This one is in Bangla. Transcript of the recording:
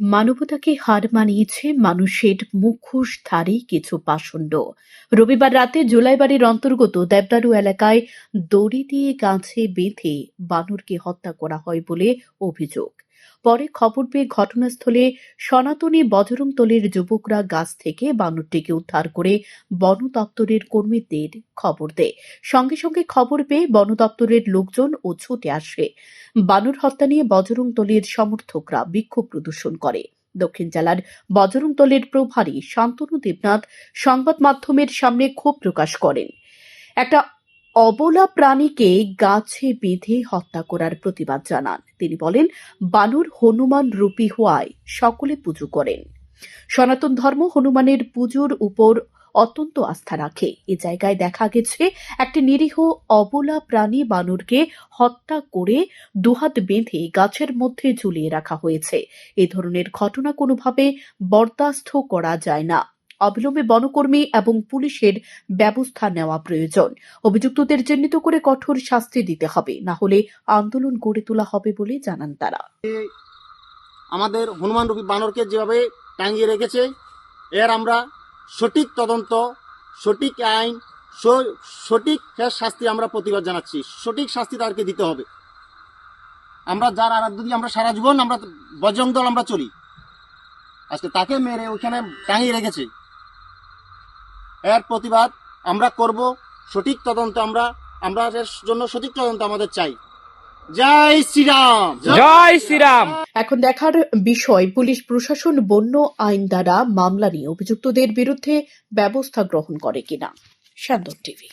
মানবতাকে হার মানিয়েছে মানুষের মুখোশধারী কিছু পাষণ্ড। রবিবার রাতে জোলাইবাড়ির অন্তর্গত দেবদারু এলাকায় দড়ি দিয়ে গাছে বেঁধে বানরকে হত্যা করা হয় বলে অভিযোগ। পরে খবর পেয়ে ঘটনাস্থলে সনাতনী বজরংতলের যুবকরা গাছ থেকে বানরটিকে উদ্ধার করে বন দপ্তরের কর্মীদের খবর দেয়। সঙ্গে সঙ্গে খবর পেয়ে বন দপ্তরের লোকজন ও ছুটে আসে। বানর হত্যা নিয়ে বজরংতলের সমর্থকরা বিক্ষোভ প্রদর্শন করে। দক্ষিণ জেলার বজরংতলের প্রভারী শান্তনু দেবনাথ সংবাদ মাধ্যমের সামনে ক্ষোভ প্রকাশ করেন। একটা অবলা প্রাণীকে গাছে বেঁধে হত্যা করার প্রতিবাদ জানান। তিনি বলেন, বানর হনুমান রূপী হওয়ায় সকলে পুজো করেন। সনাতন ধর্ম হনুমানের পুজোর উপর অত্যন্ত আস্থা রাখে। এ জায়গায় দেখা গেছে, একটি নিরীহ অবলা প্রাণী বানরকে হত্যা করে দুহাত বেঁধে গাছের মধ্যে ঝুলিয়ে রাখা হয়েছে। এ ধরনের ঘটনা কোনোভাবে বরদাস্ত করা যায় না। অবিলম্বে বনকর্মী এবং পুলিশের ব্যবস্থা নেওয়া প্রয়োজন। অভিযুক্তদের চিহ্নিত করে কঠোর শাস্তি দিতে হবে, না হলে আন্দোলন গড়ে তোলা হবে বলে জানান তারা। আমাদের হনুমান রূপী বানরকে যেভাবে টাঙিয়ে রেখেছে, এর আমরা সঠিক তদন্ত, সঠিক আইন সঠিক শাস্তি আমরা প্রতিবাদ জানাচ্ছি। সঠিক শাস্তি তাদেরকে দিতে হবে। আমরা যার আর যদি আমরা সারা জীবন আমরা বজরং দল আমরা চলি। আজকে তাকে মেরে ওখানে টাঙিয়ে রেখেছে। এর প্রতিবাদ আমরা করব সঠিক তদন্ত আমরা আমরা এর জন্য সঠিক তদন্ত আমাদের চাই। জয় শ্রীরাম! জয় শ্রীরাম! এখন দেখার বিষয় পুলিশ প্রশাসন বন্য আইন দ্বারা মামলা নিয়ে অভিযুক্তদের বিরুদ্ধে ব্যবস্থা গ্রহণ করে কিনা। শান্তন টিভি।